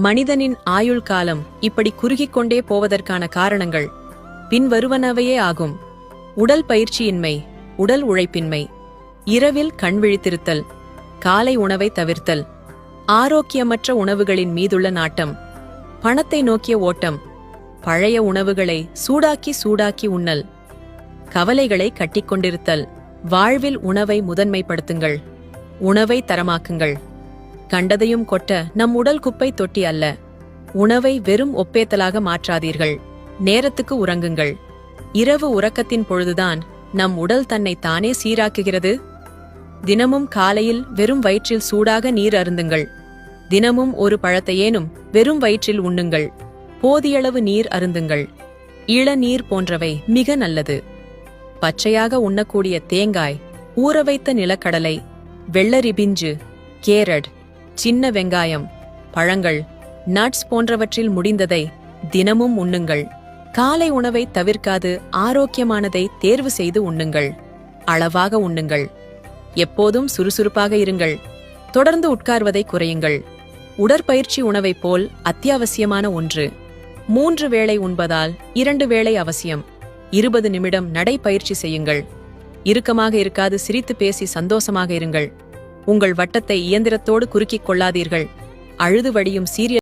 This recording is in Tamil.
மனிதனின் ஆயுள் காலம் இப்படி குறுகிக் கொண்டே போவதற்கான காரணங்கள். பின்வருவனவையே ஆகும். உடல் பயிற்சியின்மை உடல் உழைப்பின்மை. இரவில் கண் விழித்திருத்தல் காலை உணவை தவிர்த்தல். ஆரோக்கியமற்ற உணவுகளின் மீதுள்ள நாட்டம். பணத்தை நோக்கிய ஓட்டம். பழைய உணவுகளை சூடாக்கி சூடாக்கி உண்ணல். கவலைகளை கட்டிக்கொண்டிருத்தல். வாழ்வில் உணவை முதன்மைப்படுத்துங்கள். உணவை தரமாக்குங்கள். கண்டதையும் கொட்ட நம் உடல் குப்பை தொட்டி அல்ல. உணவை வெறும் ஒப்பேத்தலாக மாற்றாதீர்கள். நேரத்துக்கு உறங்குங்கள். இரவு உறக்கத்தின் பொழுதுதான் நம் உடல் தன்னை தானே சீராக்குகிறது? தினமும் காலையில் வெறும் வயிற்றில் சூடாக நீர் அருந்துங்கள். தினமும் ஒரு பழத்தையேனும் வெறும் வயிற்றில் உண்ணுங்கள். போதியளவு நீர் அருந்துங்கள். இளநீர் போன்றவை மிக நல்லது. பச்சையாக உண்ணக்கூடிய தேங்காய் ஊற வைத்த நிலக்கடலை வெள்ளரிபிஞ்சு கேரட் சின்ன வெங்காயம் பழங்கள் நட்ஸ் போன்றவற்றில் முடிந்ததை தினமும் உண்ணுங்கள். காலை உணவை தவிர்க்காது ஆரோக்கியமானதை தேர்வு செய்து உண்ணுங்கள். அளவாக உண்ணுங்கள். எப்போதும் சுறுசுறுப்பாக இருங்கள். தொடர்ந்து உட்கார்வதை குறையுங்கள். உடற்பயிற்சி உணவைப் போல் அத்தியாவசியமான ஒன்று. மூன்று வேளை உண்பதால் இரண்டு வேளை அவசியம். இருபது நிமிடம் நடைப்பயிற்சி செய்யுங்கள். இறுக்கமாக இருக்காது சிரித்து பேசி சந்தோஷமாக இருங்கள். உங்கள் வட்டத்தை இயந்திரத்தோடு குறுக்கிக் கொள்ளாதீர்கள். அழுது வடியும் சீரியல்